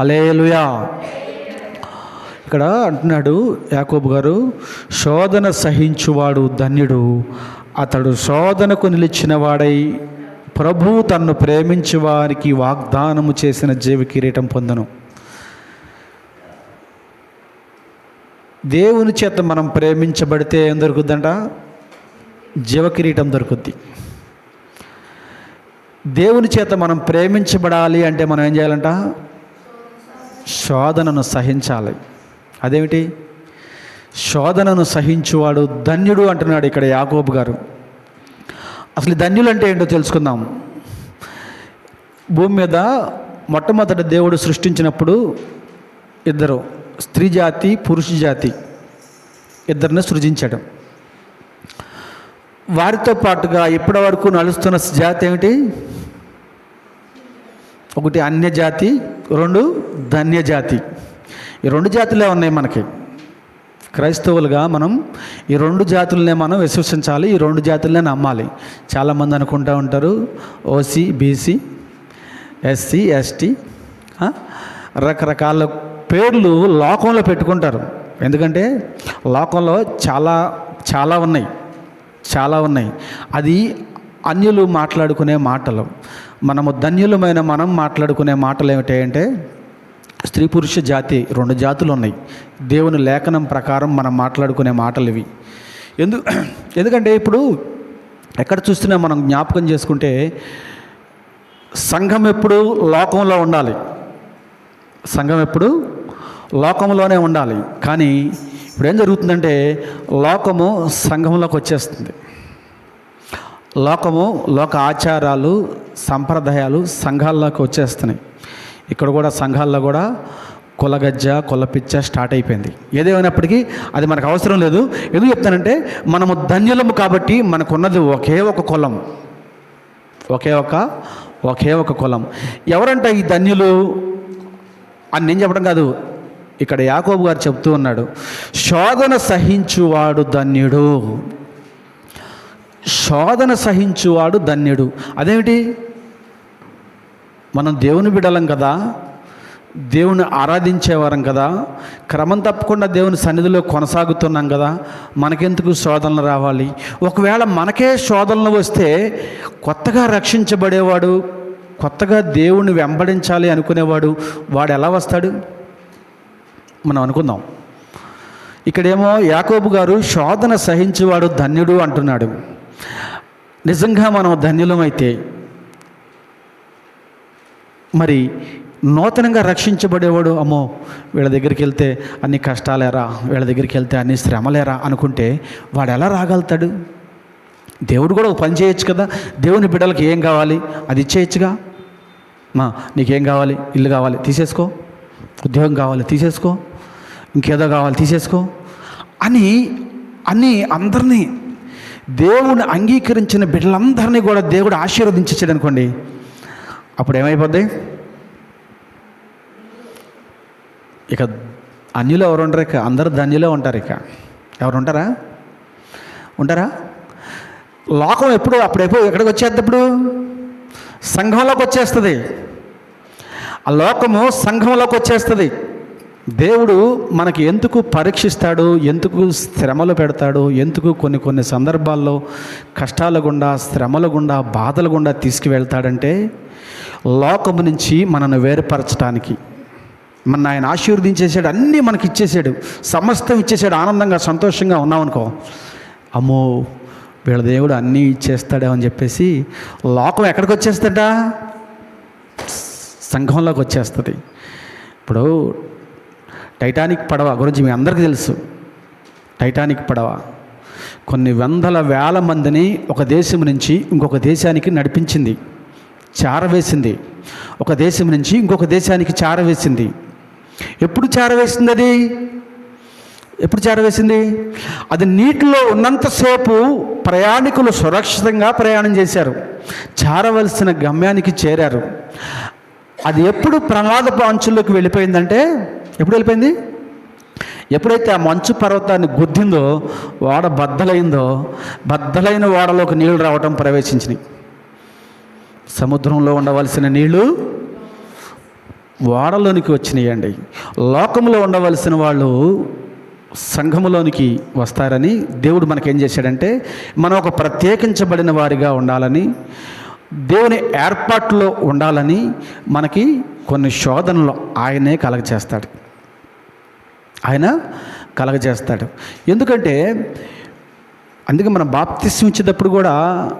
Hallelujah ఇక్కడ అంటున్నాడు యాకోబు గారు శోధన సహించువాడు ధన్యుడు. అతడు శోధనకు నిలిచిన వాడై ప్రభు తన్ను ప్రేమించి వారికి వాగ్దానము చేసిన జీవ కిరీటం పొందను. దేవుని చేత మనం ప్రేమించబడితే ఏం దొరుకుద్దంట? జీవ కిరీటం దొరుకుద్ది. దేవుని చేత మనం ప్రేమించబడాలి అంటే మనం ఏం చేయాలంట? శోధనను సహించాలి. అదేమిటి? శోధనను సహించువాడు ధన్యుడు అంటున్నాడు ఇక్కడ యాకోబు గారు. అసలు ధన్యులు అంటే ఏంటో తెలుసుకుందాం. భూమి మీద మొట్టమొదట దేవుడు సృష్టించినప్పుడు ఇద్దరు స్త్రీ జాతి పురుష జాతి ఇద్దరిని సృజించడం. వారితో పాటుగా ఇప్పటి వరకు నడుస్తున్న జాతి ఏమిటి? ఒకటి అన్య జాతి రెండు ధన్య జాతి ఈ రెండు జాతులే ఉన్నాయి మనకి. క్రైస్తవులుగా మనం ఈ రెండు జాతులనే మనం విశ్వసించాలి ఈ రెండు జాతులనే నమ్మాలి. చాలామంది అనుకుంటూ ఉంటారు ఓసీ బీసీ ఎస్సీ ఎస్టీ రకరకాల పేర్లు లోకంలో పెట్టుకుంటారు. ఎందుకంటే లోకంలో చాలా చాలా ఉన్నాయి. చాలా ఉన్నాయి. అది అన్యులు మాట్లాడుకునే మాటలు. మనము ధన్యులమైన మనం మాట్లాడుకునే మాటలు ఏమిటంటే స్త్రీ పురుష జాతి రెండు జాతులు ఉన్నాయి. దేవుని లేఖనం ప్రకారం మనం మాట్లాడుకునే మాటలు ఇవి. ఎందు ఎందుకంటే ఇప్పుడు ఎక్కడ చూస్తున్నా మనం జ్ఞాపకం చేసుకుంటే సంఘం ఎప్పుడు లోకంలో ఉండాలి. సంఘం ఎప్పుడు లోకంలోనే ఉండాలి. కానీ ఇప్పుడు ఏం జరుగుతుందంటే లోకము సంఘంలోకి వచ్చేస్తుంది. లోకము లోక ఆచారాలు సంప్రదాయాలు సంఘాల్లోకి వచ్చేస్తున్నాయి. ఇక్కడ కూడా సంఘాల్లో కూడా కులగజ్జ కులపిచ్చ స్టార్ట్ అయిపోయింది. ఏదేమైనప్పటికీ అది మనకు అవసరం లేదు. ఎందుకు చెప్తానంటే మనము ధన్యులము కాబట్టి మనకున్నది ఒకే ఒక కులం. ఒకే ఒక ఒకే ఒక కులం. ఎవరంట ఈ ధన్యులు? అని నేను చెప్పడం కాదు. ఇక్కడ యాకోబు గారు చెప్తూ ఉన్నాడు శోధన సహించువాడు ధన్యుడు. శోధన సహించువాడు ధన్యుడు. అదేమిటి? మనం దేవుని బిడలం కదా దేవుని ఆరాధించేవారం కదా క్రమం తప్పకుండా దేవుని సన్నిధిలో కొనసాగుతున్నాం కదా మనకెందుకు శోధనలు రావాలి? ఒకవేళ మనకే శోధనలు వస్తే కొత్తగా రక్షించబడేవాడు కొత్తగా దేవుణ్ణి వెంబడించాలి అనుకునేవాడు వాడు ఎలా వస్తాడు? మనం అనుకుందాం. ఇక్కడేమో యాకోబు గారు శోధన సహించేవాడు ధన్యుడు అంటున్నాడు. నిజంగా మనం ధన్యులమైతే మరి నూతనంగా రక్షించబడేవాడు అమ్మో వీళ్ళ దగ్గరికి వెళ్తే అన్ని కష్టాలేరా వీళ్ళ దగ్గరికి వెళ్తే అన్ని శ్రమలేరా అనుకుంటే వాడు ఎలా రాగలుగుతాడు? దేవుడు కూడా ఒక పని చేయొచ్చు కదా? దేవుని బిడ్డలకి ఏం కావాలి? అది ఇచ్చేయచ్చుగా? మా నీకేం కావాలి? ఇల్లు కావాలి? తీసేసుకో. ఉద్యోగం కావాలి? తీసేసుకో. ఇంకేదో కావాలి? తీసేసుకో. అని అని అందరినీ దేవుని అంగీకరించిన బిడ్డలందరినీ కూడా దేవుడు ఆశీర్వదించాడు అనుకోండి అప్పుడు ఏమైపోద్ది ఇక అన్యులు ఎవరు ఉంటారు ఇక? అందరు ధన్యులే ఉంటారు ఇక. ఎవరు ఉంటారా? ఉంటారా లోకం ఎప్పుడు అప్పుడెప్పుడు ఎక్కడికి వచ్చేది ఇప్పుడు? సంఘంలోకి వచ్చేస్తుంది. ఆ లోకము సంఘంలోకి వచ్చేస్తుంది. దేవుడు మనకి ఎందుకు పరీక్షిస్తాడు? ఎందుకు శ్రమలు పెడతాడు? ఎందుకు కొన్ని కొన్ని సందర్భాల్లో కష్టాల గుండా శ్రమల గుండా బాధల గుండా తీసుకువెళ్తాడంటే లోకము నుంచి మనను వేరుపరచడానికి మన ఆయన ఆశీర్వదించేసాడు అన్నీ మనకి ఇచ్చేసాడు సమస్తం ఇచ్చేసాడు ఆనందంగా సంతోషంగా ఉన్నామనుకో అమ్మో వీళ్ళ దేవుడు అన్నీ ఇచ్చేస్తాడే అని చెప్పేసి లోకం ఎక్కడికి వచ్చేస్తాడా సంఘంలోకి వచ్చేస్తుంది. ఇప్పుడు టైటానిక్ పడవ గురించి మీ అందరికీ తెలుసు. టైటానిక్ పడవ. కొన్ని వందల వేల మందిని ఒక దేశం నుంచి ఇంకొక దేశానికి నడిపించింది. చారవేసింది. ఒక దేశం నుంచి ఇంకొక దేశానికి చారవేసింది. ఎప్పుడు చారవేసింది అది ఎప్పుడు చేరవేసింది? అది నీటిలో ఉన్నంతసేపు ప్రయాణికులు సురక్షితంగా ప్రయాణం చేశారు. చేరవలసిన గమ్యానికి చేరారు. అది ఎప్పుడు ప్రమాదపు అంచుల్లోకి వెళ్ళిపోయిందంటే ఎప్పుడు వెళ్ళిపోయింది? ఎప్పుడైతే ఆ మంచు పర్వతాన్ని గుద్దిందో వాడ బద్దలైందో బద్దలైన వాడలోకి నీళ్ళు రావడం ప్రవేశించినాయి. సముద్రంలో ఉండవలసిన నీళ్ళు వాడలోనికి వచ్చినాయండి. లోకంలో ఉండవలసిన వాళ్ళు సంఘములోనికి వస్తారని దేవుడు మనకేం చేశాడంటే మనం ఒక ప్రత్యేకించబడిన వారిగా ఉండాలని దేవుని ఏర్పాట్లో ఉండాలని మనకి కొన్ని శోధనలు ఆయనే కలగచేస్తాడు. ఆయన కలగజేస్తాడు. ఎందుకంటే అందుకే మనం బాప్తి ఇచ్చేటప్పుడు కూడా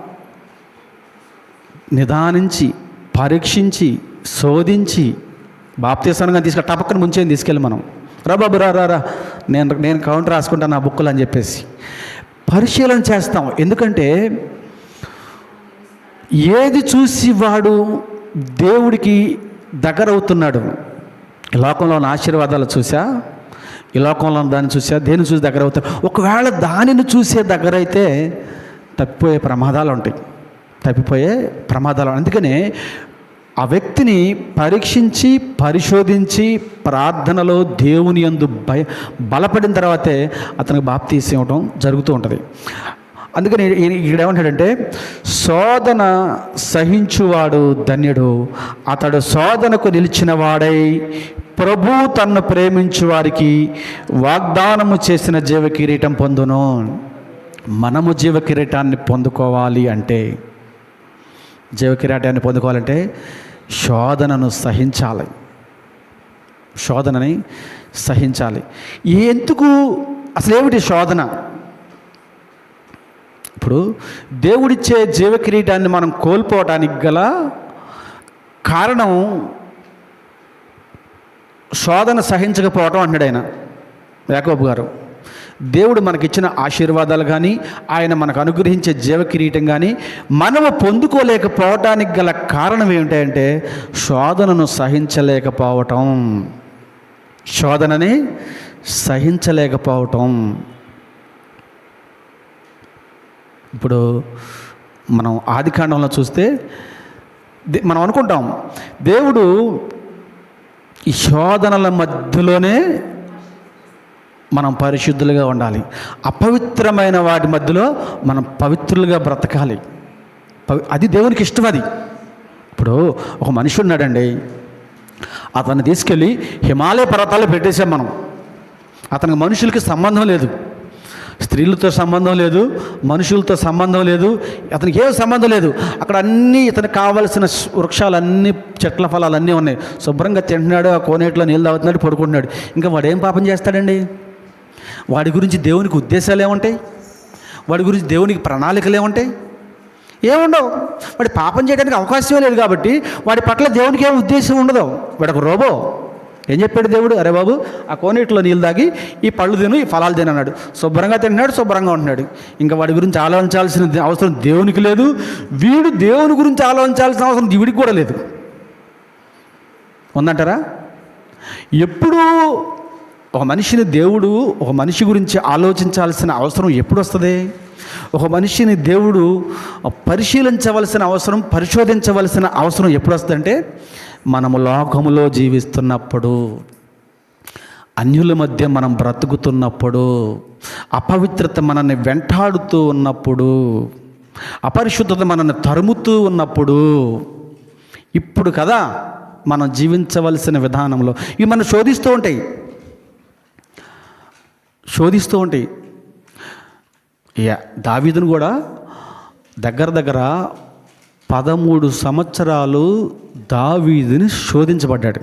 నిదానించి పరీక్షించి శోధించి బాప్తీసానంగా తీసుకెళ్ళి టపక్కన ముంచేది తీసుకెళ్ళి మనం. రా బాబు రా రా రా. నేను నేను కౌంటర్ రాసుకుంటాను నా బుక్కులు అని చెప్పేసి. పరిశీలన చేస్తాం. ఎందుకంటే ఏది చూసి వాడు దేవుడికి దగ్గర అవుతున్నాడు. ఈ లోకంలో ఉన్న ఆశీర్వాదాలు చూసా? ఈ లోకంలో ఉన్న దాన్ని చూసా? దేన్ని చూసి దగ్గర అవుతాడు? ఒకవేళ దానిని చూసే దగ్గర అయితే తప్పిపోయే ప్రమాదాలు ఉంటాయి. తప్పిపోయే ప్రమాదాలు. అందుకనే ఆ వ్యక్తిని పరీక్షించి పరిశోధించి ప్రార్థనలో దేవుని యందు భయ బలపడిన తర్వాతే అతనికి బాప్తి ఇవ్వడం జరుగుతూ ఉంటుంది. అందుకని ఇక్కడ ఏమంటాడంటే శోధన సహించువాడు ధన్యుడు అతడు శోధనకు నిలిచిన వాడై ప్రభు తన్ను ప్రేమించు వారికి వాగ్దానము చేసిన జీవ కిరీటం పొందును. మనము జీవ కిరీటాన్ని పొందుకోవాలి అంటే జీవకిరాటాన్ని పొందుకోవాలంటే శోధనను సహించాలి. శోధనని సహించాలి. ఎందుకు? అసలు ఏమిటి శోధన? ఇప్పుడు దేవుడిచ్చే జీవకిరీటాన్ని మనం కోల్పోవటానికి గల కారణం శోధన సహించకపోవటం అంటాడు ఆయన యాకోబు గారు. దేవుడు మనకిచ్చిన ఆశీర్వాదాలు కానీ ఆయన మనకు అనుగ్రహించే జీవ కిరీటం కానీ మనము పొందుకోలేకపోవటానికి గల కారణం ఏమిటంటే శోధనను సహించలేకపోవటం. శోధనని సహించలేకపోవటం. ఇప్పుడు మనం ఆది కాండంలో చూస్తే దే- మనం అనుకుంటాం దేవుడు ఈ శోధనల మధ్యలోనే మనం పరిశుద్ధులుగా ఉండాలి. అపవిత్రమైన వాటి మధ్యలో మనం పవిత్రులుగా బ్రతకాలి. పవి అది దేవునికి ఇష్టం అది. ఇప్పుడు ఒక మనిషి ఉన్నాడండి. అతన్ని తీసుకెళ్ళి హిమాలయ పర్వతాలు పెట్టేశాం మనం. అతనికి మనుషులకి సంబంధం లేదు. స్త్రీలతో సంబంధం లేదు మనుషులతో సంబంధం లేదు అతనికి ఏం సంబంధం లేదు. అక్కడ అన్నీ ఇతనికి కావలసిన వృక్షాలన్నీ వృక్షాలు చెట్ల ఫలాలు అన్నీ ఉన్నాయి. శుభ్రంగా తింటున్నాడు ఆ కోనేట్లో నీళ్ళు తాగుతున్నాడు పడుకుంటున్నాడు. ఇంకా వాడు ఏం పాపం చేస్తాడండి? వాడి గురించి దేవునికి ఉద్దేశాలు ఏముంటాయి? వాడి గురించి దేవునికి ప్రణాళికలు ఏముంటాయి? ఏముండవు. వాడి పాపం చేయడానికి అవకాశమే లేదు కాబట్టి వాడి పట్ల దేవునికి ఏం ఉద్దేశం ఉండదు. వాడు ఒక రోబో. ఏం చెప్పాడు దేవుడు? అరే బాబు ఆ కోనేటిలో నీళ్ళు తాగి ఈ పళ్ళు తిను ఈ ఫలాలు తిను అన్నాడు. శుభ్రంగా తింటున్నాడు శుభ్రంగా ఉంటున్నాడు. ఇంకా వాడి గురించి ఆలోచించాల్సిన అవసరం దేవునికి లేదు. వీడు దేవుని గురించి ఆలోచించాల్సిన అవసరం వీడికి కూడా లేదు. ఉందంటారా? ఎప్పుడూ ఒక మనిషిని దేవుడు ఒక మనిషి గురించి ఆలోచించాల్సిన అవసరం ఎప్పుడు వస్తుంది ఒక మనిషిని దేవుడు పరిశీలించవలసిన అవసరం పరిశోధించవలసిన అవసరం ఎప్పుడు వస్తుందంటే మనము లోకములో జీవిస్తున్నప్పుడు అన్యుల మధ్య మనం బ్రతుకుతున్నప్పుడు అపవిత్రత మనల్ని వెంటాడుతూ ఉన్నప్పుడు అపరిశుద్ధత మనల్ని తరుముతూ ఉన్నప్పుడు ఇప్పుడు కదా మనం జీవించవలసిన విధానంలో. ఇవి మనం శోధిస్తూ ఉంటాయి. శోధిస్తూ ఉంటాయి. యా దావీదును కూడా దగ్గర దగ్గర పదమూడు సంవత్సరాలు దావీదుని శోధించబడ్డాడు.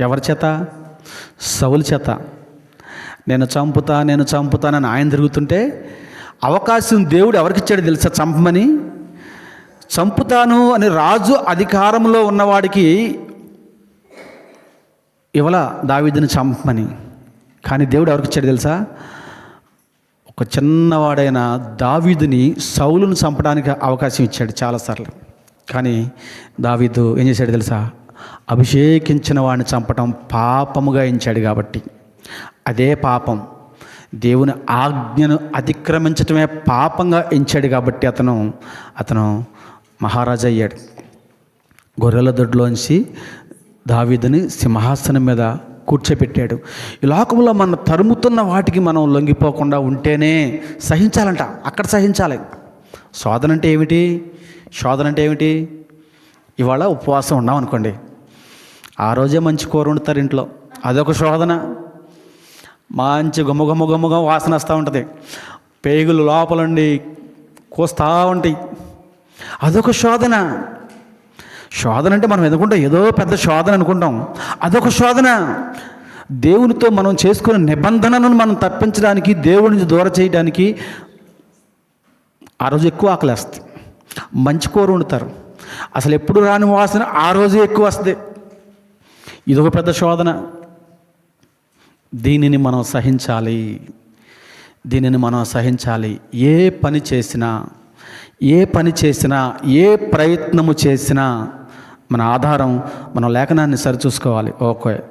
ఎవరి చేత? సౌలు చేత. నేను చంపుతా నేను చంపుతానని ఆయన తిరుగుతుంటే అవకాశం దేవుడు ఎవరికిచ్చాడు తెలుసా చంపమని? చంపుతాను అని రాజు అధికారంలో ఉన్నవాడికి ఇవల దావీదుని చంపమని. కానీ దేవుడు ఎవరికి ఇచ్చాడు తెలుసా? ఒక చిన్నవాడైన దావీదుని సౌలును చంపడానికి అవకాశం ఇచ్చాడు చాలాసార్లు. కానీ దావీదు ఏం చేశాడు తెలుసా? అభిషేకించిన వాడిని చంపటం పాపముగా ఎంచాడు కాబట్టి. అదే పాపం. దేవుని ఆజ్ఞను అతిక్రమించటమే పాపంగా ఎంచాడు కాబట్టి అతను అతను మహారాజా అయ్యాడు. గొర్రెల దొడ్లోంచి దావీదుని సింహాసనం మీద కూర్చోపెట్టాడు ఈ లోకంలో మన తరుముతున్న వాటికి మనం లొంగిపోకుండా ఉంటేనే సహించాలంట. అక్కడ సహించాలి. శోధన అంటే ఏమిటి? శోధన అంటే ఏమిటి? ఇవాళ ఉపవాసం ఉన్నాం అనుకోండి. ఆ రోజే మంచి కూర వండుతారు ఇంట్లో. అదొక శోధన. మంచి గుమ్మ గుమ్మ గుమ్మగా వాసన వస్తూ ఉంటుంది. పేగులు లోపలండి కోస్తూ ఉంటాయి. అదొక శోధన. శోధన అంటే మనం ఎందుకుంటాం? ఏదో పెద్ద శోధన అనుకుంటాం. అదొక శోధన. దేవునితో మనం చేసుకున్న నిబంధనను మనం తప్పించడానికి దేవుడి నుంచి దూర చేయడానికి ఆ రోజు ఎక్కువ ఆకలేస్తుంది మంచి కూర వండుతారు. అసలు ఎప్పుడు రాని వాసన ఆ రోజు ఎక్కువ వస్తుంది. ఇదొక పెద్ద శోధన. దీనిని మనం సహించాలి. దీనిని మనం సహించాలి. ఏ పని చేసినా ఏ పని చేసినా ఏ ప్రయత్నము చేసినా మన ఆధారం మనం లేఖనాన్ని సరిచూసుకోవాలి. ఓకే.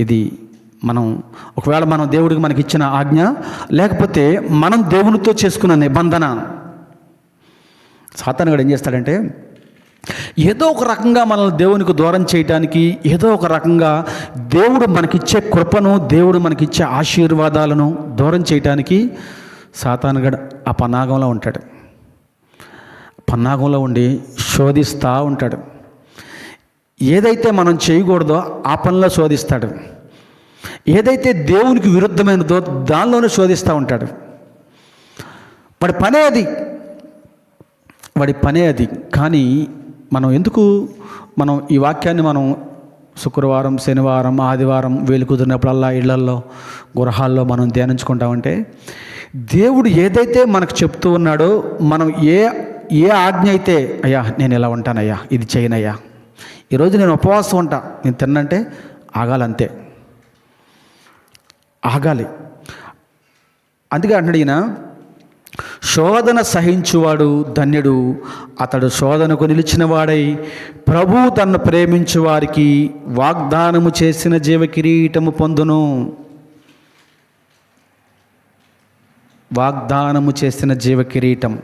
ఇది మనం ఒకవేళ మనం దేవుడికి మనకి ఇచ్చిన ఆజ్ఞ లేకపోతే మనం దేవునితో చేసుకున్న నిబంధన. సాతానుగాడు ఏం చేస్తాడంటే ఏదో ఒక రకంగా మనల్ని దేవునికి దూరం చేయటానికి ఏదో ఒక రకంగా దేవుడు మనకిచ్చే కృపను దేవుడు మనకిచ్చే ఆశీర్వాదాలను దూరం చేయటానికి సాతానుగడ ఆ పన్నాగంలో ఉంటాడు. పన్నాగంలో ఉండి శోధిస్తూ ఉంటాడు. ఏదైతే మనం చేయకూడదో ఆ పనిలో శోధిస్తాడు. ఏదైతే దేవునికి విరుద్ధమైనదో దానిలోనే శోధిస్తూ ఉంటాడు. వాడి పనే అది. వాడి పనే అది. కానీ మనం ఎందుకు మనం ఈ వాక్యాన్ని మనం శుక్రవారం శనివారం ఆదివారం వేలు కుదిరినప్పుడల్లా ఇళ్ళల్లో గృహాల్లో మనం ధ్యానించుకుంటామంటే దేవుడు ఏదైతే మనకు చెప్తూ ఉన్నాడో మనం ఏ ఏ ఆజ్ఞ అయితే అయ్యా నేను ఇలా ఉంటానయ్యా ఇది చేయనయ్యా ఈరోజు నేను ఉపవాసం ఉంటా. నేను తిన్నంటే ఆగాలంతే. ఆగాలి. అందుకే అంటాడు ఈయన శోధన సహించువాడు ధన్యుడు అతడు శోధనకు నిలిచిన వాడై ప్రభు తన్ను ప్రేమించు వారికి వాగ్దానము చేసిన జీవ కిరీటము పొందును. వాగ్దానము చేసిన జీవ కిరీటం.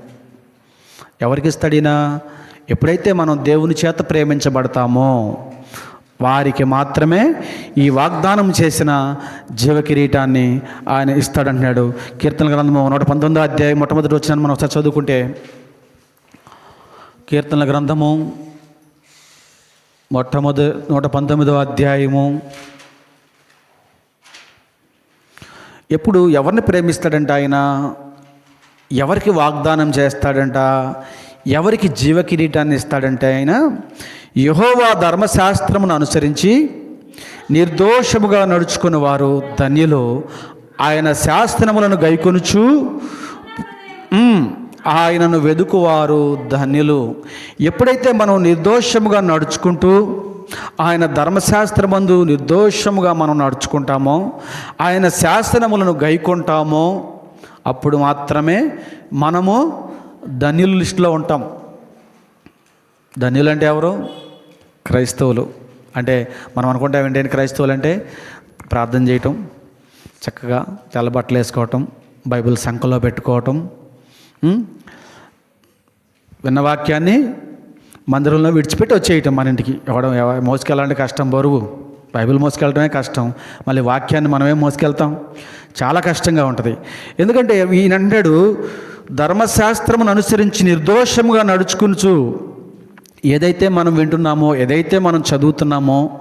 ఎవరికి ఇస్తాడినా ఎప్పుడైతే మనం దేవుని చేత ప్రేమించబడతామో వారికి మాత్రమే ఈ వాగ్దానం చేసిన జీవ కిరీటాన్ని ఆయన ఇస్తాడంటున్నాడు. కీర్తన గ్రంథము నూట పంతొమ్మిదో అధ్యాయం మొట్టమొదటి వచ్చిన మనం ఒకసారి చదువుకుంటే కీర్తనల గ్రంథము మొట్టమొదటి నూట పంతొమ్మిదో అధ్యాయము. ఎప్పుడు ఎవరిని ప్రేమిస్తాడంట ఆయన? ఎవరికి వాగ్దానం చేస్తాడంట? ఎవరికి జీవ కిరీటాన్ని ఇస్తాడంటే ఆయన యహోవా ధర్మశాస్త్రమును అనుసరించి నిర్దోషముగా నడుచుకున్న వారు ధన్యులు. ఆయన శాస్త్రములను గైకొనుచు ఆయనను వెదుకువారు ధన్యులు. ఎప్పుడైతే మనం నిర్దోషముగా నడుచుకుంటూ ఆయన ధర్మశాస్త్రమందు నిర్దోషముగా మనం నడుచుకుంటామో ఆయన శాస్త్రములను గైకొంటామో అప్పుడు మాత్రమే మనము ధన్యుల లిస్టులో ఉంటాం. ధన్యులు అంటే ఎవరు? క్రైస్తవులు. అంటే మనం అనుకుంటాం ఏంటంటే క్రైస్తవులు అంటే ప్రార్థన చేయటం చక్కగా తెల్ల బట్టలు వేసుకోవటం బైబిల్ సంఖలో పెట్టుకోవటం విన్న వాక్యాన్ని మందిరంలో విడిచిపెట్టి వచ్చేయటం మన ఇంటికి. ఎవడం మోసుకెళ్ళాలంటే కష్టం బరువు. బైబిల్ మోసుకెళ్ళటమే కష్టం. మళ్ళీ వాక్యాన్ని మనమే మోసుకెళ్తాం. చాలా కష్టంగా ఉంటుంది. ఎందుకంటే ఈయనంటాడు ధర్మశాస్త్రమును అనుసరించి నిర్దోషముగా నడుచుకునుచు ఏదైతే మనం వింటున్నామో ఏదైతే మనం చదువుతున్నామో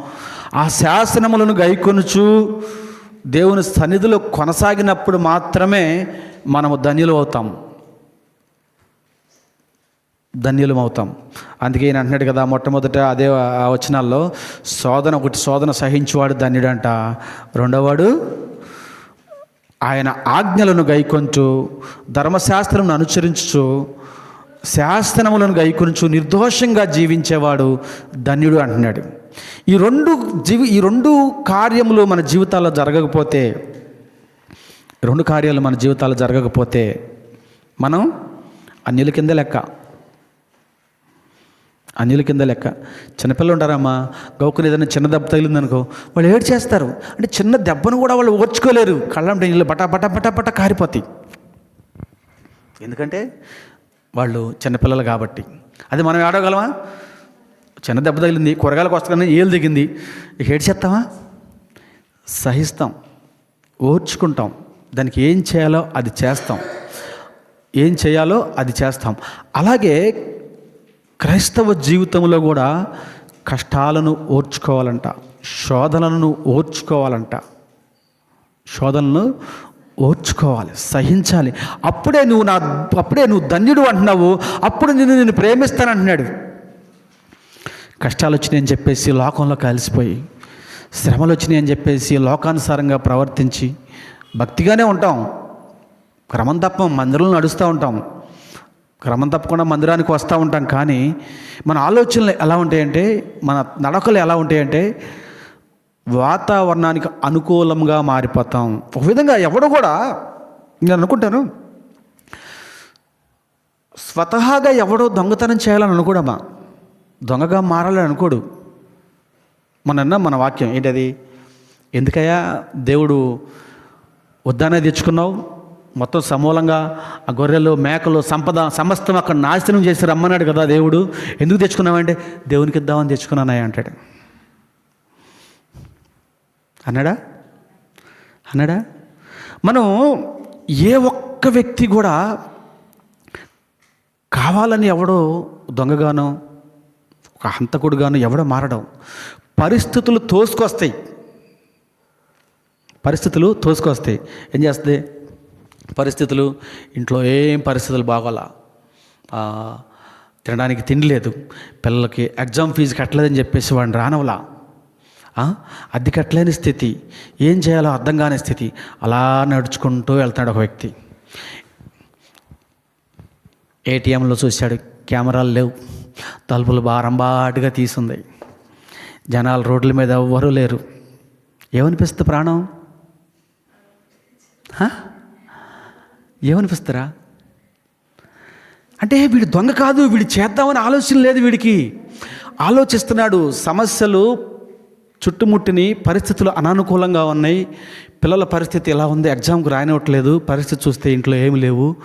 ఆ శాసనములను గైకొనుచు దేవుని సన్నిధిలో కొనసాగినప్పుడు మాత్రమే మనము ధన్యులు అవుతాం. ధన్యులం అవుతాం. అందుకే ఈయన అంటున్నాడు కదా మొట్టమొదట అదే ఆ వచనాల్లో శోధన ఒకటి శోధన సహించువాడు ధన్యుడంట రెండోవాడు ఆయన ఆజ్ఞలను గైకొంచు ధర్మశాస్త్రమును అనుసరించు శాస్త్రములను గైకొంచు నిర్దోషంగా జీవించేవాడు ధన్యుడు అంటున్నాడు. ఈ రెండు జీవి ఈ రెండు కార్యములు మన జీవితాల్లో జరగకపోతే రెండు కార్యాలు మన జీవితాల్లో జరగకపోతే మనం అన్యుల కింద లెక్క అన్యుల కింద లెక్క. చిన్నపిల్లలు ఉంటారమ్మా గౌకుని ఏదైనా చిన్న దెబ్బ తగిలిందనుకో వాళ్ళు ఏడు చేస్తారు. అంటే చిన్న దెబ్బను కూడా వాళ్ళు ఓర్చుకోలేరు. కళ్ళంటే నీళ్ళు బటా బటా బటా బటా కారిపోతాయి. ఎందుకంటే వాళ్ళు చిన్నపిల్లలు కాబట్టి. అది మనం ఆడగలమా చిన్న దెబ్బ తగిలింది కూరగాయలకు వస్తానే ఏలు దిగింది. ఇక ఏడు సహిస్తాం. ఓర్చుకుంటాం. దానికి ఏం చేయాలో అది చేస్తాం. ఏం చేయాలో అది చేస్తాం. అలాగే క్రైస్తవ జీవితంలో కూడా కష్టాలను ఓర్చుకోవాలంట శోధనలను ఓర్చుకోవాలంట. శోధనలను ఓర్చుకోవాలి సహించాలి. అప్పుడే నువ్వు నా అప్పుడే నువ్వు ధన్యుడు అంటున్నావు అప్పుడు నేను నేను ప్రేమిస్తానంటున్నాడు. కష్టాలు వచ్చినాయని చెప్పేసి లోకంలో కలిసిపోయి శ్రమలు వచ్చినాయని చెప్పేసి లోకానుసారంగా ప్రవర్తించి భక్తిగానే ఉంటాం. క్రమం తప్ప మందిరంలో నడుస్తూ ఉంటాం. క్రమం తప్పకుండా మందిరానికి వస్తూ ఉంటాం కానీ మన ఆలోచనలు ఎలా ఉంటాయంటే మన నడకలు ఎలా ఉంటాయంటే వాతావరణానికి అనుకూలంగా మారిపోతాం. ఒక విధంగా ఎవడు కూడా నేను అనుకుంటాను స్వతహాగా ఎవడో దొంగతనం చేయాలని అనుకోడమ్మా. దొంగగా మారాలని అనుకోడు. మనన్న మన వాక్యం ఏంటది? ఎందుకయ్యా దేవుడు వద్దానే తెచ్చుకున్నావు? మొత్తం సమూలంగా ఆ గొర్రెలు మేకలు సంపద సమస్తం అక్కడ నాశనం చేసి రమ్మన్నాడు కదా దేవుడు. ఎందుకు తెచ్చుకున్నామంటే దేవునికి ఇద్దామని తెచ్చుకున్నానయ్యా అంటాడు. అన్నాడా? అన్నాడా? మనం ఏ ఒక్క వ్యక్తి కూడా కావాలని ఎవడో దొంగగానో ఒక హంతకుడుగానో ఎవడో మారడం పరిస్థితులు తోసుకొస్తాయి. పరిస్థితులు తోసుకొస్తాయి. ఏం చేస్తుంది పరిస్థితులు ఇంట్లో ఏం పరిస్థితులు బాగోలా. తినడానికి తిండి లేదు. పిల్లలకి ఎగ్జామ్ ఫీజు కట్టలేదని చెప్పేసి వాడిని రానవలా అద్దె కట్టలేని స్థితి. ఏం చేయాలో అర్థం కాని స్థితి. అలా నడుచుకుంటూ వెళ్తాడు ఒక వ్యక్తి. ఏటీఎంలో చూశాడు. కెమెరాలు లేవు. తలుపులు బారంబాటుగా తీసుంది. జనాలు రోడ్ల మీద ఎవ్వరూ లేరు. ఏమనిపిస్తుంది ప్రాణం? ఏమనిపిస్తారా? అంటే వీడు దొంగ కాదు వీడు చేద్దామని ఆలోచన లేదు వీడికి. ఆలోచిస్తున్నాడు సమస్యలు చుట్టుముట్టిని పరిస్థితులు అనానుకూలంగా ఉన్నాయి. పిల్లల పరిస్థితి ఎలా ఉంది? ఎగ్జామ్కి రానివ్వట్లేదు. పరిస్థితి చూస్తే ఇంట్లో ఏమి లేవు.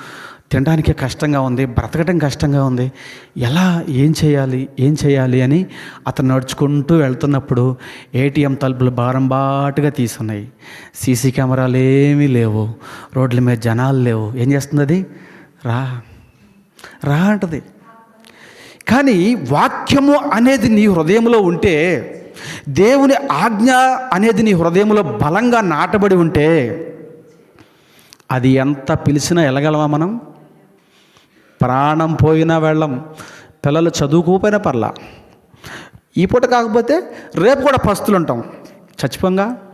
తినడానికి కష్టంగా ఉంది బ్రతకడం కష్టంగా ఉంది. ఎలా ఏం చేయాలి ఏం చేయాలి అని అతను నడుచుకుంటూ వెళ్తున్నప్పుడు ఏటీఎం తలుపులు బారంబాటుగా తీసున్నాయి సీసీ కెమెరాలు ఏమీ లేవు. రోడ్ల మీద జనాలు లేవు. ఏం చేస్తుంది అది రా రా అంటది. కానీ వాక్యము అనేది నీ హృదయంలో ఉంటే దేవుని ఆజ్ఞ అనేది నీ హృదయంలో బలంగా నాటబడి ఉంటే అది ఎంత పిలిచినా వెళ్ళగలమా మనం? ప్రాణం పోయినా వెళ్ళం. పిల్లలు చదువుకోపోయినా పర్లా. ఈ పూట కాకపోతే రేపు కూడా పస్తులు ఉంటాం చచ్చిపోంగా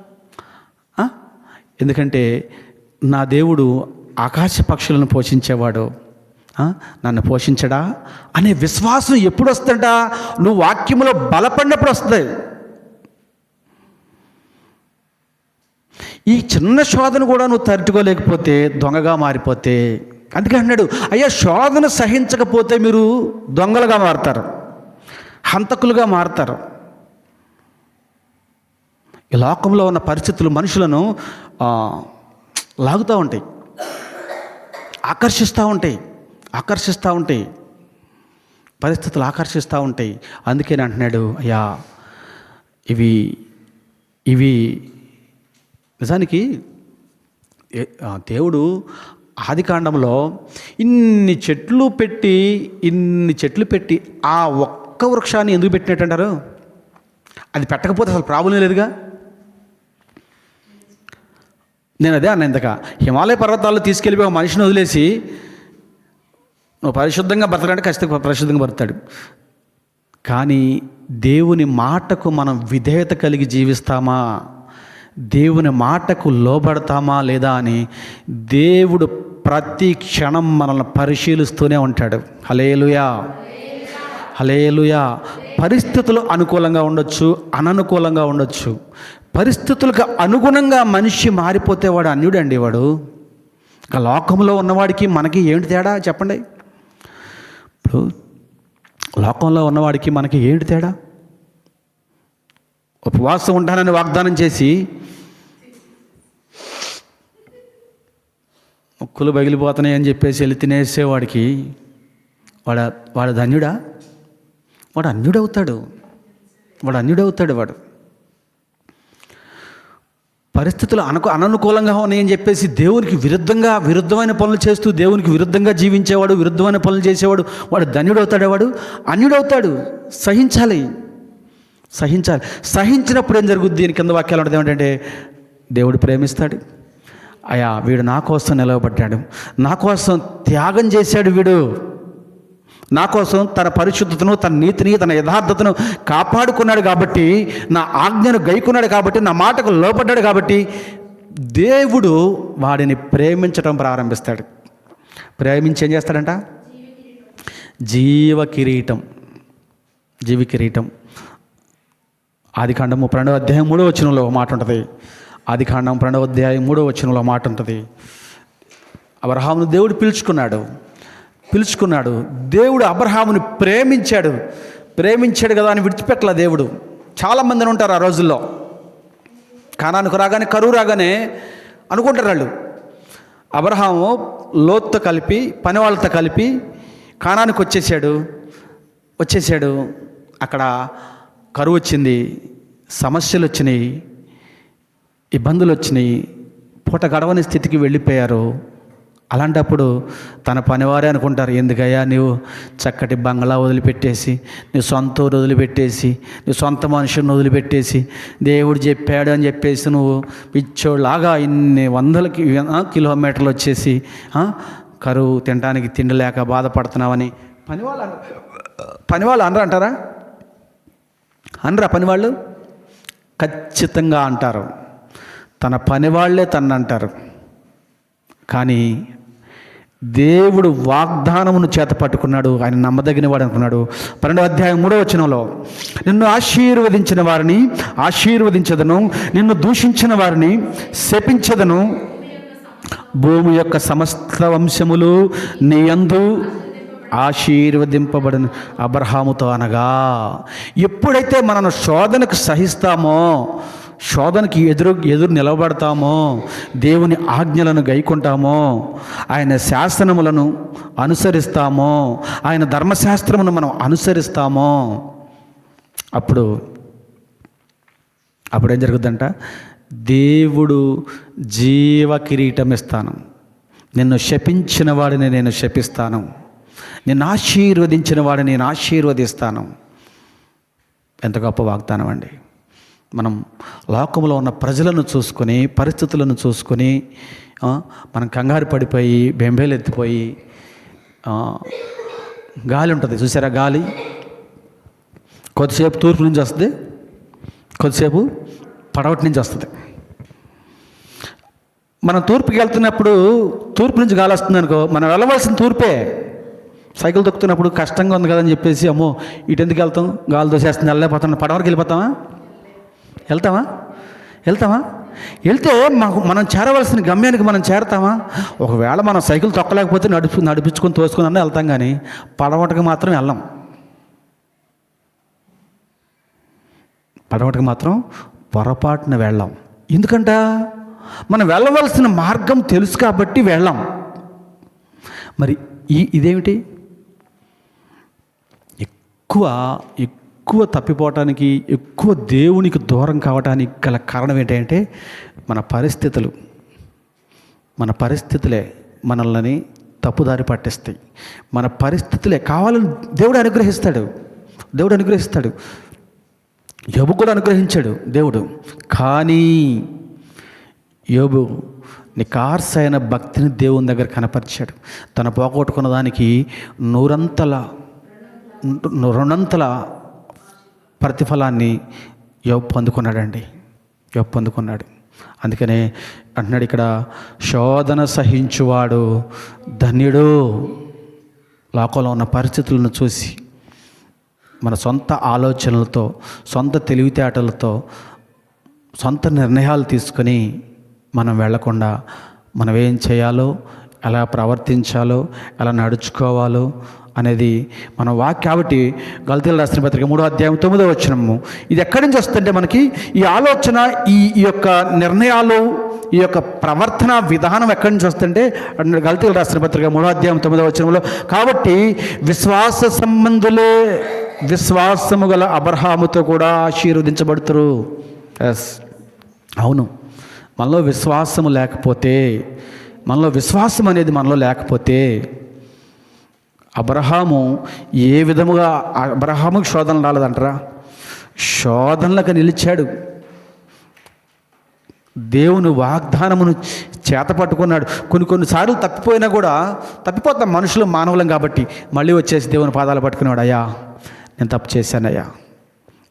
ఎందుకంటే నా దేవుడు ఆకాశ పక్షులను పోషించేవాడు. నన్ను పోషించడా? అనే విశ్వాసం ఎప్పుడు వస్తుందా నువ్వు వాక్యంలో బలపడినప్పుడు వస్తుంది. ఈ చిన్న శోధన కూడా నువ్వు తట్టుకోలేకపోతే దొంగగా మారిపోతే అందుకే అన్నాడు అయ్యా శోధన సహించకపోతే మీరు దొంగలుగా మారుతారు హంతకులుగా మారుతారు. ఈ లోకంలో ఉన్న పరిస్థితులు మనుషులను లాగుతూ ఉంటాయి ఆకర్షిస్తూ ఉంటాయి ఆకర్షిస్తూ ఉంటాయి పరిస్థితులు ఆకర్షిస్తూ ఉంటాయి. అందుకని అంటున్నాడు అయ్యా ఇవి ఇవి నిజానికి దేవుడు ఆది కాండంలో ఇన్ని చెట్లు పెట్టి ఇన్ని చెట్లు పెట్టి ఆ ఒక్క వృక్షాన్ని ఎందుకు పెట్టినట్టు అది పెట్టకపోతే అసలు ప్రాబ్లం లేదుగా? నేను అదే అన్న ఇంతక. హిమాలయ పర్వతాల్లో తీసుకెళ్ళిపోయి ఒక మనిషిని వదిలేసి నువ్వు పరిశుద్ధంగా బ్రతకంటే ఖచ్చితంగా పరిశుద్ధంగా బ్రతాడు కానీ దేవుని మాటకు మనం విధేయత కలిగి జీవిస్తామా? దేవుని మాటకు లోబడతామా లేదా అని దేవుడు ప్రతి క్షణం మనల్ని పరిశీలిస్తూనే ఉంటాడు. హలేలుయా హలేలుయా పరిస్థితులు అనుకూలంగా ఉండొచ్చు అననుకూలంగా ఉండొచ్చు. పరిస్థితులకు అనుగుణంగా మనిషి మారిపోతే వాడు అన్యుడండి వాడు. ఇక లోకంలో ఉన్నవాడికి మనకి ఏంటి తేడా చెప్పండి. ఇప్పుడు లోకంలో ఉన్నవాడికి మనకి ఏంటి తేడా? ఉపవాసం ఉంటానని వాగ్దానం చేసి ముక్కులు పగిలిపోతున్నాయి అని చెప్పేసి వెళ్ళి తినేసేవాడికి. వాడ వాడు ధన్యుడా? వాడు అన్యుడవుతాడు. వాడు అన్యుడవుతాడు వాడు. పరిస్థితులు అనుకు అననుకూలంగా ఉన్నాయని చెప్పేసి దేవునికి విరుద్ధంగా విరుద్ధమైన పనులు చేస్తూ దేవునికి విరుద్ధంగా జీవించేవాడు విరుద్ధమైన పనులు చేసేవాడు వాడు ధన్యుడవుతాడు వాడు? అన్యుడవుతాడు. సహించాలి. సహించాలి. సహించినప్పుడు ఏం జరుగుద్ది? దీని కింద వాక్యాలు ఉంటుంది ఏమిటంటే దేవుడు ప్రేమిస్తాడు. అయా వీడు నా కోసం నిలవబడ్డాడు. నా కోసం త్యాగం చేశాడు వీడు. నా కోసం తన పరిశుద్ధతను తన నీతిని తన యథార్థతను కాపాడుకున్నాడు కాబట్టి నా ఆజ్ఞను గైకున్నాడు కాబట్టి నా మాటకు లోపడ్డాడు కాబట్టి దేవుడు వాడిని ప్రేమించడం ప్రారంభిస్తాడు. ప్రేమించి ఏం చేస్తాడంట? జీవ కిరీటం. జీవ కిరీటం. ఆది కాండం రెండో అధ్యాయం మూడో వచ్చినలో మాట ఉంటుంది. ఆది కాండం అధ్యాయం మూడో వచనంలో మాట ఉంటుంది. అబ్రహామును దేవుడు పిలుచుకున్నాడు. పిలుచుకున్నాడు. దేవుడు అబ్రహామును ప్రేమించాడు. ప్రేమించాడు కదా అని విడిచిపెట్టల దేవుడు. చాలామందిని ఉంటారు ఆ రోజుల్లో. కానానికి రాగానే కరువు రాగానే అనుకుంటారు వాళ్ళు. అబ్రహాము లోత్తో కలిపి పని వాళ్ళతో కలిపి కానానికి వచ్చేసాడు. వచ్చేసాడు. అక్కడ కరువు వచ్చింది సమస్యలు వచ్చినాయి. ఇబ్బందులు వచ్చినాయి. పూట గడవని స్థితికి వెళ్ళిపోయారు. అలాంటప్పుడు తన పనివారే అనుకుంటారు ఎందుకయ్యా నీవు చక్కటి బంగ్లా వదిలిపెట్టేసి నీ సొంత ఊరు వదిలిపెట్టేసి నీ సొంత మనుషుని వదిలిపెట్టేసి దేవుడు చెప్పాడు అని చెప్పేసి నువ్వు పిచ్చోళ్ళలాగా ఇన్ని వందల కిలోమీటర్లు వచ్చేసి కరువు తినడానికి తిండి లేక బాధపడుతున్నావని పనివాళ్ళు పనివాళ్ళు అనరా అంటారా? అనరా పనివాళ్ళు? ఖచ్చితంగా అంటారు. తన పనివాళ్ళే తన్నంటారు. కానీ దేవుడు వాగ్దానమును చేత పట్టుకున్నాడు. ఆయన నమ్మదగిన వాడు అనుకున్నాడు. పన్నెండవ అధ్యాయం మూడో వచనంలో నిన్ను ఆశీర్వదించిన వారిని ఆశీర్వదించదను నిన్ను దూషించిన వారిని శపించదను. భూమి యొక్క సమస్త వంశములు నీ అందు ఆశీర్వదింపబడిన. అబ్రహాముతో అనగా ఎప్పుడైతే మనను శోధనకు సహిస్తామో శోధనకి ఎదురు ఎదురు నిలబడతామో దేవుని ఆజ్ఞలను గైకుంటామో ఆయన శాసనములను అనుసరిస్తామో ఆయన ధర్మశాస్త్రమును మనం అనుసరిస్తామో అప్పుడు అప్పుడు ఏం జరుగుద్దంట దేవుడు జీవ కిరీటం ఇస్తాను నిన్ను శపించిన వాడిని నేను శపిస్తాను. నిన్ను ఆశీర్వదించిన వాడిని నేను ఆశీర్వదిస్తాను. ఎంత గొప్ప వాగ్దానం అండి మనం లోకంలో ఉన్న ప్రజలను చూసుకొని పరిస్థితులను చూసుకొని మనం కంగారు పడిపోయి బెంబేలు ఎత్తిపోయి గాలి ఉంటుంది. చూసారా గాలి? కొద్దిసేపు తూర్పు నుంచి వస్తుంది కొద్దిసేపు పడవటి నుంచి వస్తుంది. మనం తూర్పుకి వెళ్తున్నప్పుడు తూర్పు నుంచి గాలి వస్తుంది అనుకో మనం వెళ్ళవలసిన తూర్పే. సైకిల్ తొక్కుతున్నప్పుడు కష్టంగా ఉంది కదని చెప్పేసి అమ్మో ఇటు ఎందుకు వెళ్తాం? గాలి దోసేస్తుంది వెళ్ళలేకపోతాం పడవరకు వెళ్ళిపోతామా? వెళ్తామా వెళ్తామా వెళ్తే మాకు మనం చేరవలసిన గమ్యానికి మనం చేరతామా? ఒకవేళ మనం సైకిల్ తొక్కలేకపోతే నడుపు నడిపించుకొని తోసుకుని అన్న వెళ్తాం కానీ పడవటకు మాత్రం వెళ్ళాం. పడవటకు మాత్రం పొరపాటున వెళ్ళాం. ఎందుకంట? మనం వెళ్ళవలసిన మార్గం తెలుసు కాబట్టి వెళ్ళాం. మరి ఈ ఇదేమిటి? ఎక్కువ ఎక్కువ తప్పిపోవటానికి ఎక్కువ దేవునికి దూరం కావటానికి గల కారణం ఏంటంటే మన పరిస్థితులు. మన పరిస్థితులే మనల్ని తప్పుదారి పట్టిస్తాయి. మన పరిస్థితులే కావాలని దేవుడు అనుగ్రహిస్తాడు. దేవుడు అనుగ్రహిస్తాడు. యోబు కూడా అనుగ్రహించాడు దేవుడు. కానీ యోబు నికార్సైన భక్తిని దేవుని దగ్గర కనపరిచాడు. తన పోగొట్టుకున్న దానికి నూరంతల రెండంతల ప్రతిఫలాన్ని యోబ్ పొందుకున్నాడండి. యోబ్ పొందుకున్నాడు. అందుకనే అంటున్నాడు ఇక్కడ శోధన సహించువాడు ధన్యుడు. లోకంలో ఉన్న పరిస్థితులను చూసి మన సొంత ఆలోచనలతో సొంత తెలివితేటలతో సొంత నిర్ణయాలు తీసుకొని మనం వెళ్ళకుండా మనం ఏం చేయాలో ఎలా ప్రవర్తించాలో ఎలా నడుచుకోవాలో అనేది మన వాక్ కాబట్టి గల్తీలు రాసిన పత్రిక మూడో అధ్యాయం తొమ్మిదో వచ్చినము ఇది ఎక్కడి నుంచి వస్తుందంటే మనకి ఈ ఆలోచన ఈ ఈ యొక్క నిర్ణయాలు ఈ యొక్క ప్రవర్తన విధానం ఎక్కడి నుంచి వస్తుంటే గల్తీలు రాసిన పత్రిక మూడో అధ్యాయం తొమ్మిదో వచనంలో కాబట్టి విశ్వాస సంబంధులే విశ్వాసము గల అబ్రహాముతో కూడా ఆశీర్వదించబడుతురు. ఎస్ అవును. మనలో విశ్వాసము లేకపోతే మనలో విశ్వాసం అనేది మనలో లేకపోతే అబ్రహాము ఏ విధముగా అబ్రహాముకి శోధన రాలేదంటారా? శోధనలకు నిలిచాడు. దేవుని వాగ్దానమును చేత పట్టుకున్నాడు. కొన్ని కొన్నిసార్లు తప్పిపోయినా కూడా తప్పిపోతాం మనుషులు మానవులం కాబట్టి మళ్ళీ వచ్చేసి దేవుని పాదాలు పట్టుకున్నాడు అయ్యా నేను తప్పు చేశానయ్యా.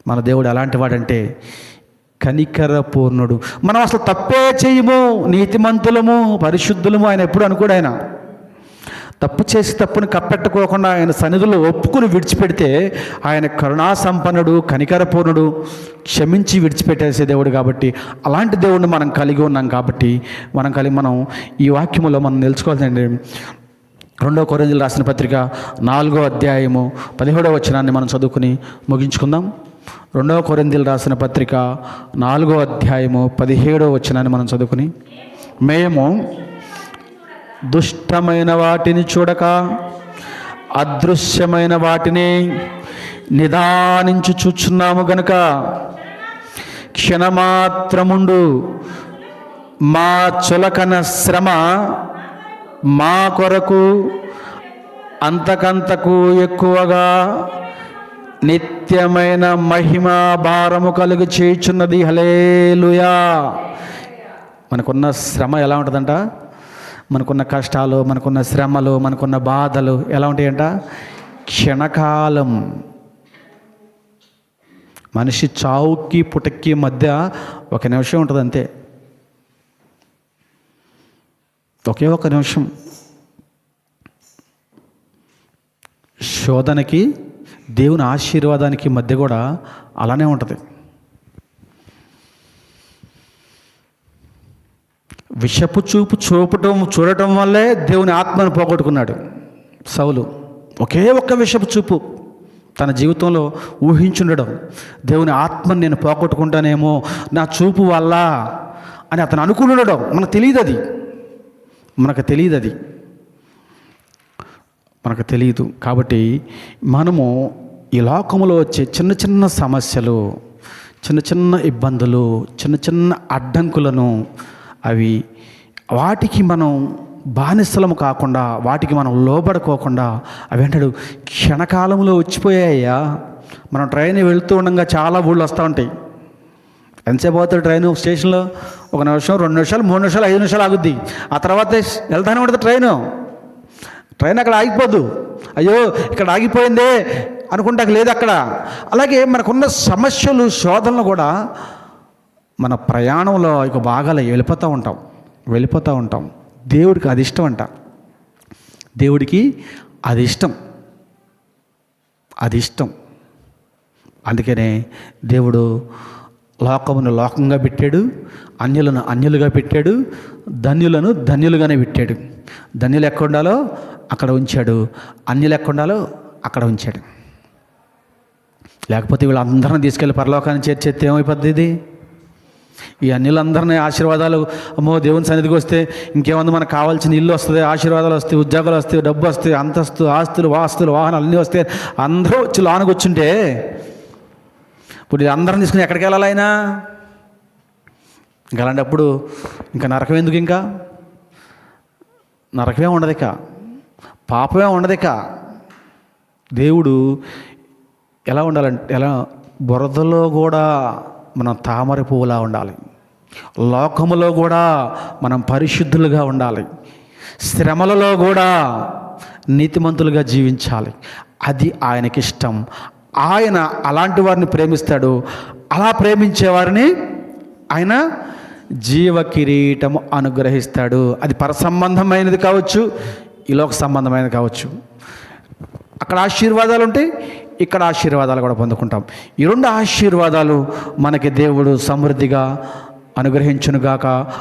మన దేవుడు అలాంటి వాడంటే కనికర పూర్ణుడు. మనం అసలు తప్పే చేయము నీతిమంతులము పరిశుద్ధులము ఆయన ఎప్పుడు అనుకోడు ఆయన. తప్పు చేసి తప్పుని కప్పెట్టుకోకుండా ఆయన సన్నిధిలో ఒప్పుకుని విడిచిపెడితే ఆయన కరుణా సంపన్నుడు కనికరపూర్ణుడు క్షమించి విడిచిపెట్టేసే దేవుడు కాబట్టి అలాంటి దేవుడిని మనం కలిగి ఉన్నాం కాబట్టి మనం కలిగి మనం ఈ వాక్యములో మనం నిలుచుకోవాల్సింది రెండో కొరింజలు రాసిన పత్రిక నాలుగో అధ్యాయము పదిహేడో వచనాన్ని మనం చదువుకుని ముగించుకుందాం. రెండవ కొరిందీలు రాసిన పత్రిక నాలుగో అధ్యాయము పదిహేడో వచనాన్ని మనం చదువుకుని మేము దుష్టమైన వాటిని చూడక అదృశ్యమైన వాటిని నిదానించి చూచున్నాము గనుక క్షణమాత్రముండు మా చులకన శ్రమ మా కొరకు అంతకంతకు ఎక్కువగా నిత్యమైన మహిమ భారము కలుగు చేయుచున్నది. హలేలుయా మనకున్న శ్రమ ఎలా ఉంటుందంట? మనకున్న కష్టాలు మనకున్న శ్రమలు మనకున్న బాధలు ఎలా ఉంటాయంట? క్షణకాలం. మనిషి చావుకి పుటక్కి మధ్య ఒక నిమిషం ఉంటుంది అంతే. ఒకే ఒక నిమిషం. శోధనకి దేవుని ఆశీర్వాదానికి మధ్య కూడా అలానే ఉంటుంది. విషపు చూపు చూపటం చూడటం వల్లే దేవుని ఆత్మను పోగొట్టుకున్నాడు సౌలు. ఒకే ఒక్క విషపు చూపు తన జీవితంలో ఊహించుండడం దేవుని ఆత్మను నేను పోగొట్టుకుంటానేమో నా చూపు వల్ల అని అతను అనుకుని ఉండడం. మనకు తెలియదు అది మనకు తెలియదు అది మనకు తెలియదు కాబట్టి మనము ఈ లోకంలో వచ్చే చిన్న చిన్న సమస్యలు చిన్న చిన్న ఇబ్బందులు చిన్న చిన్న అడ్డంకులను అవి వాటికి మనం బానిసలము కాకుండా వాటికి మనం లోబడుకోకుండా అవి అంటాడు క్షణకాలంలో వచ్చిపోయాయా మనం ట్రైన్ వెళ్తూ ఉండగా చాలా ఊళ్ళు వస్తూ ఉంటాయి. ఎంతసేపు అవుతుంది ట్రైన్ స్టేషన్లో? ఒక నిమిషం రెండు నిమిషాలు మూడు నిమిషాలు ఐదు నిమిషాలు ఆగుద్ది. ఆ తర్వాత వెళ్తానే ఉంటుంది ట్రైను. ట్రైన్ అక్కడ ఆగిపోద్దు అయ్యో ఇక్కడ ఆగిపోయిందే అనుకుంటాక లేదు అక్కడ. అలాగే మనకున్న సమస్యలు శోధనలు కూడా మన ప్రయాణంలో ఇక భాగాలు వెళ్ళిపోతూ ఉంటాం. వెళ్ళిపోతూ ఉంటాం. దేవుడికి అది ఇష్టం అంట. దేవుడికి అది ఇష్టం. అది ఇష్టం. అందుకనే దేవుడు లోకమును లోకంగా పెట్టాడు అన్యులను అన్యులుగా పెట్టాడు ధన్యులను ధన్యులుగానే పెట్టాడు. ధన్యులు ఎక్కడ ఉండాలో అక్కడ ఉంచాడు. అన్యులు ఎక్కడ ఉండాలో అక్కడ ఉంచాడు. లేకపోతే వీళ్ళందరిని తీసుకెళ్ళి పరలోకాన్ని చేర్చేస్తే ఏమైపోద్ది ఇది? ఈ అన్యులందరినీ ఆశీర్వాదాలు అమ్మో దేవుని సన్నిధికి వస్తే ఇంకేముంది మనకు కావాల్సిన ఇల్లు వస్తుంది ఆశీర్వాదాలు వస్తాయి ఉద్యోగాలు వస్తాయి డబ్బు వస్తాయి అంతస్తు ఆస్తులు వాస్తులు వాహనాలు అన్నీ వస్తాయి అందరూ వచ్చి లోనకొచ్చుంటే ఇప్పుడు అందరం తీసుకుని ఎక్కడికి వెళ్ళాలి ఆయన? ఇంకా అలాంటప్పుడు ఇంకా నరకం ఎందుకు ఇంకా? నరకమే ఉండదు ఇక. పాపమే ఉండదు ఇక. దేవుడు ఎలా ఉండాలంటే ఎలా బురదలో కూడా మనం తామర పువ్వులా ఉండాలి. లోకములో కూడా మనం పరిశుద్ధులుగా ఉండాలి. శ్రమలలో కూడా నీతిమంతులుగా జీవించాలి. అది ఆయనకి ఇష్టం ఆయన అలాంటి వారిని ప్రేమిస్తాడు. అలా ప్రేమించేవారిని ఆయన జీవ కిరీటము అనుగ్రహిస్తాడు. అది పరసంబంధమైనది కావచ్చు ఈ సంబంధమైనది కావచ్చు. అక్కడ ఆశీర్వాదాలు ఉంటాయి ఇక్కడ ఆశీర్వాదాలు కూడా పొందుకుంటాం. ఈ రెండు ఆశీర్వాదాలు మనకి దేవుడు సమృద్ధిగా అనుగ్రహించునుగాక.